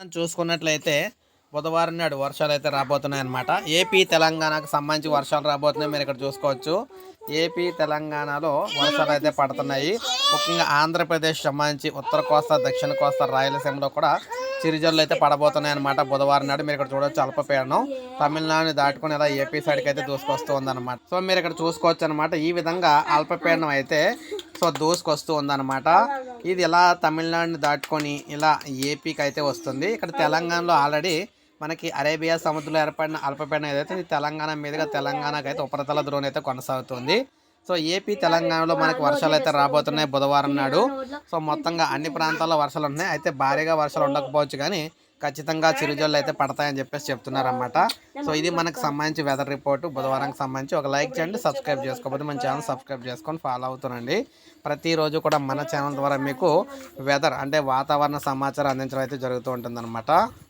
చూసుకున్నట్లయితే బుధవారం నాడు వర్షాలు అయితే రాబోతున్నాయి అనమాట ఏపీ తెలంగాణకు సంబంధించి వర్షాలు రాబోతున్నాయి. మీరు ఇక్కడ చూసుకోవచ్చు. ఏపీ తెలంగాణలో వర్షాలు అయితే పడుతున్నాయి. ముఖ్యంగా ఆంధ్రప్రదేశ్ సంబంధించి ఉత్తర కోస్తా దక్షిణ కోస్తా రాయలసీమలో కూడా చిరుజల్లు అయితే పడబోతున్నాయి అనమాట బుధవారం నాడు. మీరు ఇక్కడ చూడొచ్చు అల్పపీడనం. తమిళనాడుని దాటుకుని ఇలా ఏపీ సైడ్కి అయితే దూసుకొస్తూ ఉందన్నమాట సో మీరు ఇక్కడ చూసుకోవచ్చు అనమాట ఈ విధంగా అల్పపీడనం అయితే సో దూసుకొస్తూ ఉందన్నమాట ఇది ఇలా తమిళనాడుని దాటుకొని ఇలా ఏపీకి అయితే వస్తుంది. ఇక్కడ తెలంగాణలో ఆల్రెడీ మనకి అరేబియా సముద్రంలో ఏర్పడిన అల్పపీడనం ఏదైతే ఇది తెలంగాణ మీదుగా తెలంగాణకు అయితే ఉపరితల ద్రోణి అయితే కొనసాగుతుంది. సో ఏపీ తెలంగాణలో మనకి వర్షాలు అయితే రాబోతున్నాయి బుధవారం నాడు. సో మొత్తంగా అన్ని ప్రాంతాల్లో వర్షాలు ఉన్నాయి. అయితే భారీగా వర్షాలు ఉండకపోవచ్చు కానీ ఖచ్చితంగా చిరుజల్లు అయితే పడతాయని చెప్పేసి చెప్తున్నారు అనమాట సో ఇది మనకు సంబంధించి వెదర్ రిపోర్ట్ బుధవారంకి సంబంధించి. ఒక లైక్ చేయండి సబ్స్క్రైబ్ చేసుకోకపోతే మన ఛానల్ సబ్స్క్రైబ్ చేసుకొని ఫాలో అవుతుండండి. ప్రతిరోజు కూడా మన ఛానల్ ద్వారా మీకు వెదర్ అంటే వాతావరణ సమాచారం అందించడం అయితే జరుగుతూ ఉంటుంది